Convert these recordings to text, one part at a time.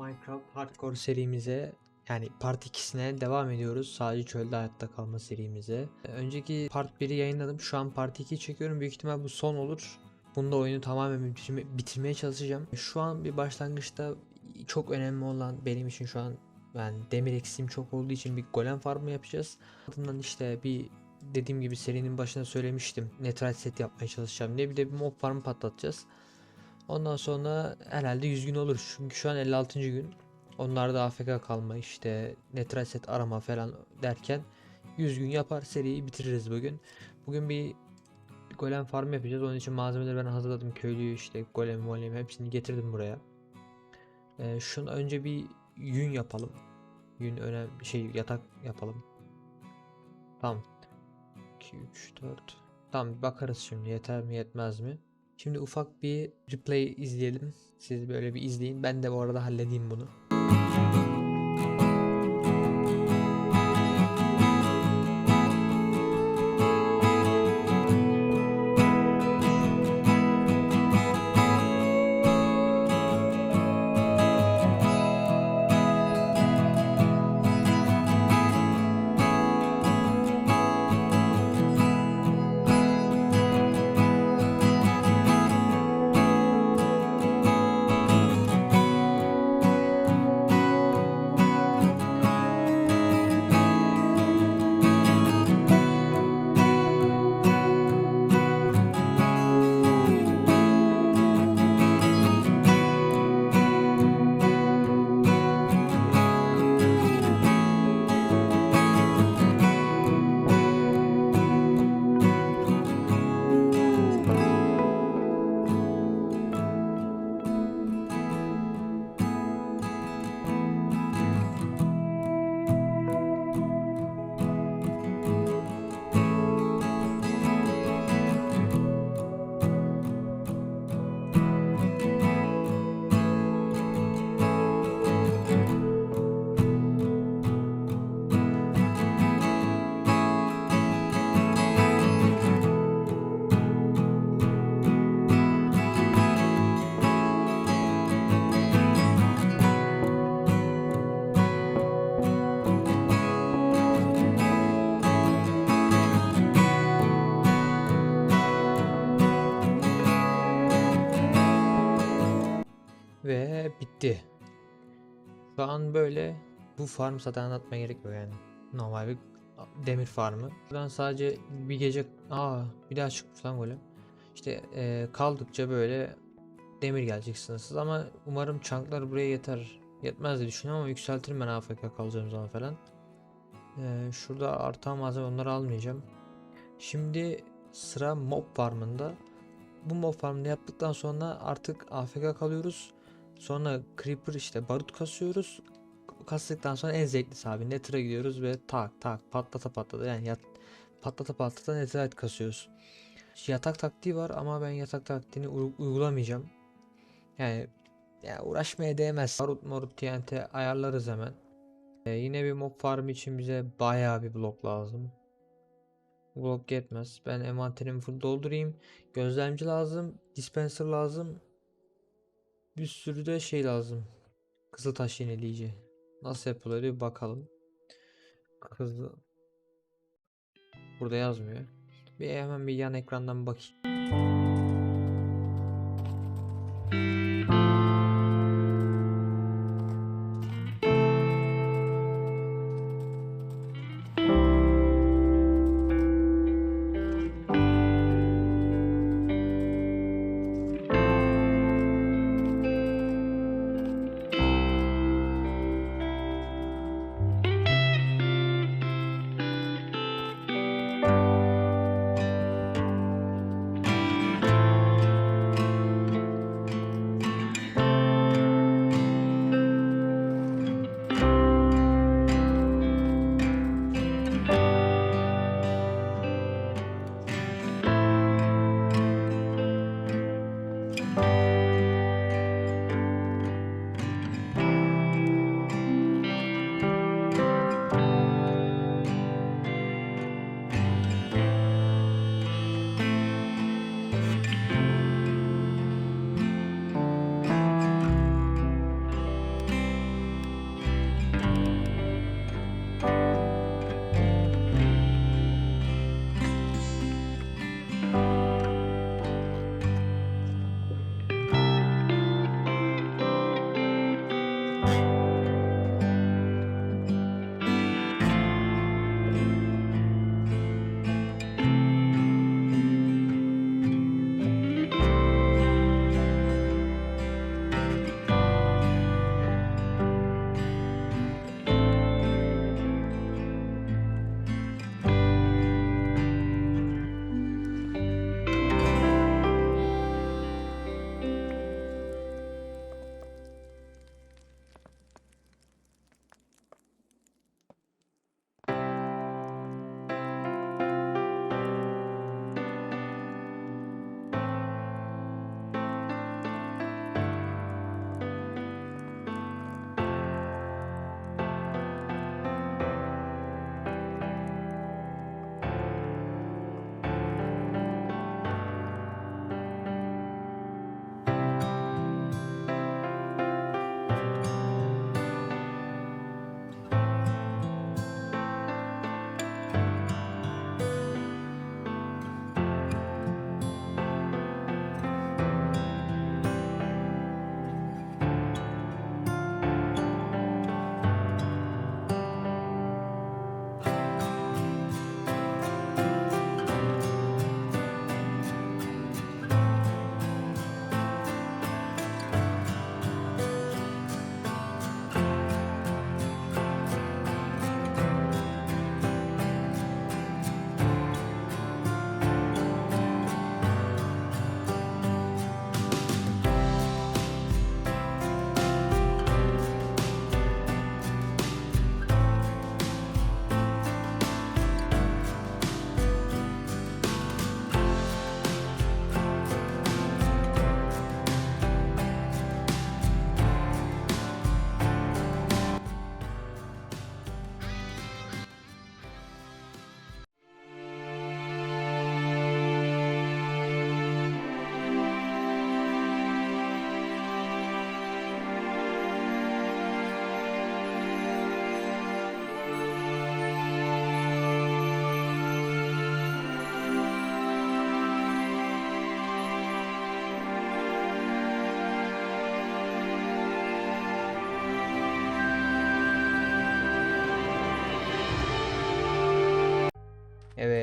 Minecraft Hardcore serimize yani part 2'sine devam ediyoruz. Sadece çölde hayatta kalma serimize. Önceki part 1'i yayınladım. Şu an part 2'yi çekiyorum. Büyük ihtimal bu son olur. Bunda oyunu tamamen bitirme- bitirmeye çalışacağım. Şu an bir başlangıçta çok önemli olan benim için şu an yani demir eksiğim çok olduğu için bir golem farmı yapacağız. Ardından işte bir dediğim gibi serinin başında söylemiştim. Netherite set yapmaya çalışacağım diye bir de bir mob farmı patlatacağız. Ondan sonra herhalde 100 gün olur. Çünkü şu an 56. gün. Onlar da AFK kalma işte netral set arama falan derken 100 gün yapar seriyi bitiririz bugün. Bugün bir golem farm yapacağız. Onun için malzemeleri ben hazırladım. Köylüyü işte golem golem hepsini getirdim buraya. Ee, şunu önce bir yün yapalım. Yün önemli şey yatak yapalım. Tamam. 2 3 4. Tamam bakarız şimdi yeter mi yetmez mi? Şimdi ufak bir replay izleyelim. Siz böyle bir izleyin. Ben de bu arada halledeyim bunu. Bitti. Şu an böyle bu farm zaten anlatmaya gerek yok yani. Normal bir demir farmı. Buradan sadece bir gece aa bir daha çıkmış lan golem. İşte eee, kaldıkça böyle demir gelecek sınırsız ama umarım çanklar buraya yeter. Yetmez diye düşünüyorum ama yükseltirim ben AFK kalacağım zaman falan. Eee, şurada artan malzeme onları almayacağım. Şimdi sıra mob farmında. Bu mob farmını yaptıktan sonra artık AFK kalıyoruz. Sonra creeper işte barut kasıyoruz. Kastıktan sonra en zevklisi abi nether'a gidiyoruz ve tak tak patlata patlata yani yat, patlata patlata netherite kasıyoruz. Yatak taktiği var ama ben yatak taktiğini uygulamayacağım. Yani ya uğraşmaya değmez. Barut marut TNT ayarlarız hemen. Ee, yine bir mob farm için bize bayağı bir blok lazım. Blok yetmez. Ben envanterimi full doldurayım. Gözlemci lazım. Dispenser lazım. Bir sürü de şey lazım. Kızıltaş yenileyici. Nasıl yapılıyor bir bakalım. Kızıl. Burada yazmıyor. Bir hemen bir yan ekrandan bakayım.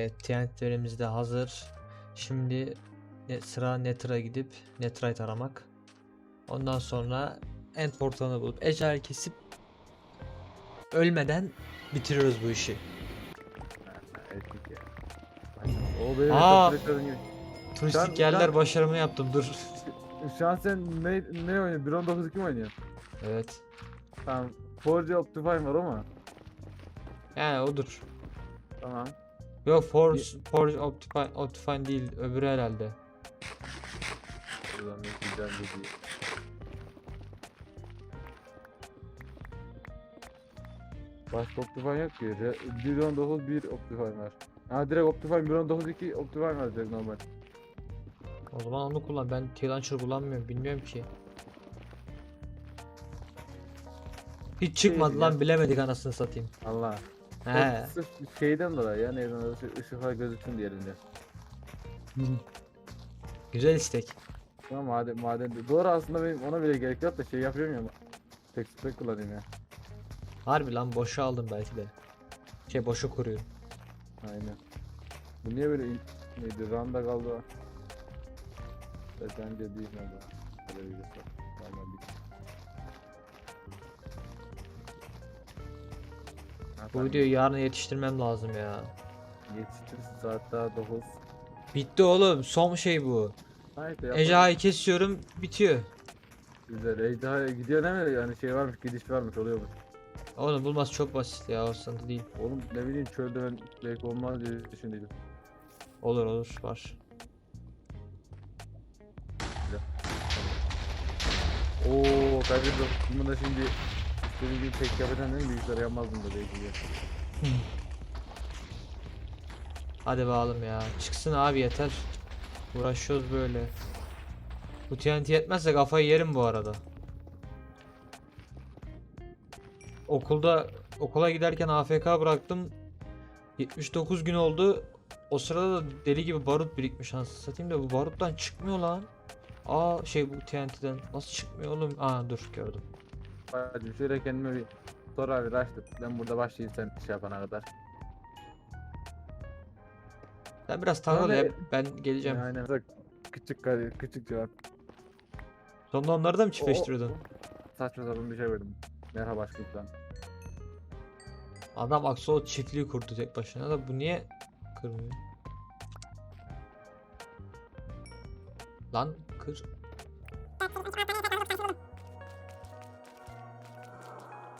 Evet, TNT'lerimiz de hazır. Şimdi sıra Nether'a gidip Netherite aramak. Ondan sonra end portalını bulup ecel kesip ölmeden bitiriyoruz bu işi. O Aa! Turistik an- yerler başarımı yaptım dur. Şu an sen ne, ne oynuyorsun? 1.19 kim oynuyor? Evet. Tamam. Forge Optifine var mu? Yani odur. Tamam. Yok Forge, Forge Optifine, Optifine değil öbürü herhalde. Buradan bir güzel bir değil. Başka Optifine yok ki. Re- 1.19 bir Optifine var. Ha direkt Optifine 1.19 2 Optifine var direkt normal. O zaman onu kullan. Ben T-Launcher kullanmıyorum. Bilmiyorum ki. Hiç çıkmadı Şey lan ya. bilemedik anasını satayım. Allah. He. O Sırf şeyden dolayı ya neyden dolayı ışıklar gözüksün diğerinde. Güzel istek. Tamam maden maden doğru aslında benim ona bile gerek yok da şey yapıyorum ya. Tek spek kullanayım ya. Harbi lan boşa aldım belki de. Şey boşa kuruyorum. Aynen. Bu niye böyle il- neydi randa kaldı o? Bence değil mi bu? Böyle bir şey. Bu videoyu yarın yetiştirmem lazım ya. Yetiştirsin saat daha 9. Bitti oğlum. Son şey bu. Haydi. Ejderhayı kesiyorum. Bitiyor. Güzel. Ejderha gidiyor değil mi? Yani şey varmış gidiş varmış oluyormuş. Oğlum bulması çok basit ya. O sıkıntı değil. Oğlum ne bileyim çölde ben belki olmaz diye düşündüydüm. Olur olur var. Oo kaybediyorum. Bunu da şimdi istediğim gibi tek yapacağım değil mi? Bilgisayar yapmazdım da belki diye. Hadi bakalım ya. Çıksın abi yeter. Uğraşıyoruz böyle. Bu TNT yetmezse kafayı yerim bu arada. Okulda okula giderken AFK bıraktım. 79 gün oldu. O sırada da deli gibi barut birikmiş anasını satayım da bu baruttan çıkmıyor lan. Aa şey bu TNT'den nasıl çıkmıyor oğlum? Aa dur gördüm. Hacım şöyle kendime bir soru abi açtım. Ben burada başlayayım sen şey yapana kadar. Sen biraz takıl ya ben geleceğim. Aynen. Küçük küçük cevap. Sonra onları da mı çiftleştiriyordun? Saçma sapan bir şey verdim. Merhaba aşkım Adam Axolot çiftliği kurdu tek başına da bu niye kırmıyor? Lan kır.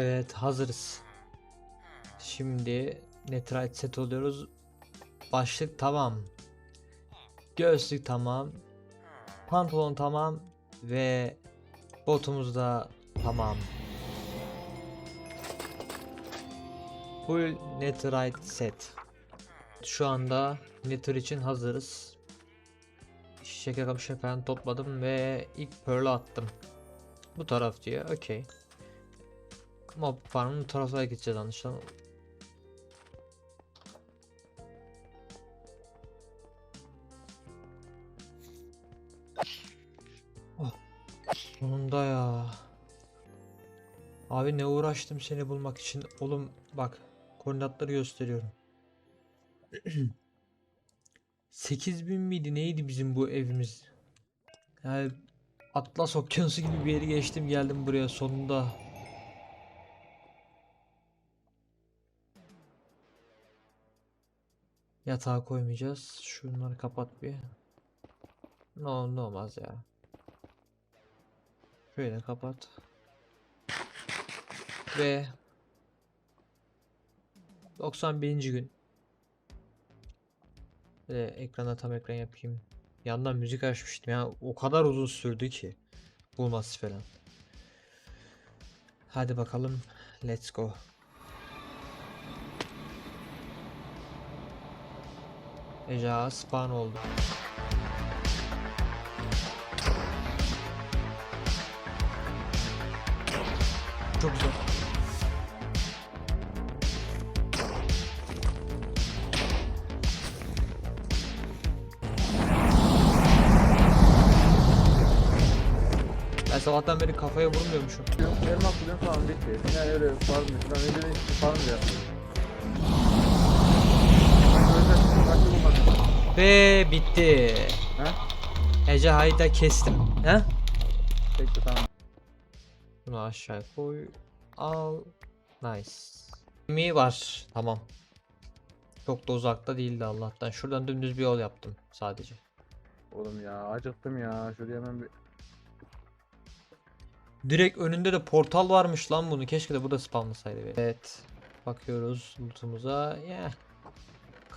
Evet hazırız. Şimdi Netrite set oluyoruz. Başlık tamam. Göğüslük tamam. Pantolon tamam. Ve botumuz da tamam. Full Netherite set. Şu anda Nether için hazırız. Şeker kamışı falan topladım ve ilk pearl'ı attım. Bu taraf diyor. Okey. Ama farmın taraflara gideceğiz anlaşılan. Oh. Sonunda ya. Abi ne uğraştım seni bulmak için. Oğlum bak koordinatları gösteriyorum. 8000 miydi neydi bizim bu evimiz? Yani Atlas Okyanusu gibi bir yeri geçtim geldim buraya sonunda. Yatağa koymayacağız. Şunları kapat bir. No, ne olmaz ya. Şöyle kapat. Ve 91. gün. Böyle ekrana tam ekran yapayım. Yandan müzik açmıştım ya. O kadar uzun sürdü ki. Bulması falan. Hadi bakalım. Let's go. Eca spawn oldu. Çok güzel. Ben sabahtan beri kafaya vurmuyormuşum. Elmas bugün falan bitti. Yine öyle farm falan öyle farm da Ve bitti. Ha? Ece hayda kestim. He? Peki tamam. Bunu aşağı koy. Al. Nice. Mi var. Tamam. Çok da uzakta değildi Allah'tan. Şuradan dümdüz bir yol yaptım sadece. Oğlum ya acıktım ya. Şuraya hemen bir Direkt önünde de portal varmış lan bunu. Keşke de bu da spamlasaydı. Evet. Bakıyoruz lootumuza. Yeah.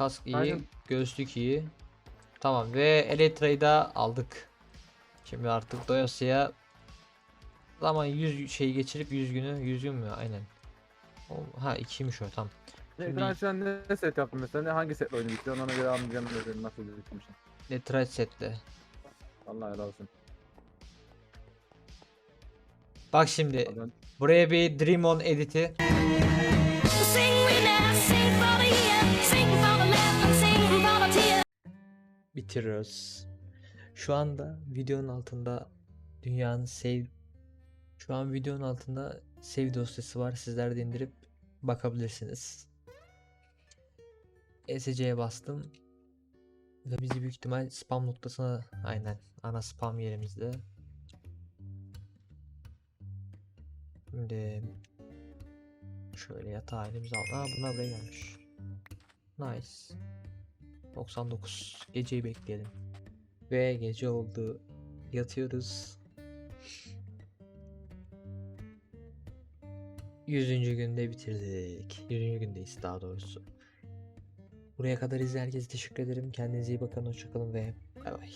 Kask iyi. Aynen. Göğüslük iyi. Tamam ve Elytra'yı da aldık. Şimdi artık doyasıya zaman 100 şey geçirip 100 günü 100 gün mü? Aynen. O- Ha ikiymiş o tam. Ne, Şimdi- sen şu an ne set yaptın mesela? Ne, hangi setle bitiyor? Ona göre anlayacağım mesela nasıl bitmişsin. Elytra setle. Allah helal olsun. Bak şimdi buraya bir Dream On editi. Bitiriyoruz. Şu anda videonun altında dünyanın save şu an videonun altında save dosyası var. Sizler de indirip bakabilirsiniz. ESC'ye bastım. Ve bizi büyük ihtimal spam noktasına aynen ana spam yerimizde. Şimdi şöyle yatağı elimize al. Aa bunlar buraya gelmiş. Nice. 99. Geceyi bekleyelim. Ve gece oldu. Yatıyoruz. 100. günde bitirdik. 100. gündeyiz daha doğrusu. Buraya kadar izleyen herkese teşekkür ederim. Kendinize iyi bakın. Hoşçakalın ve bay bay.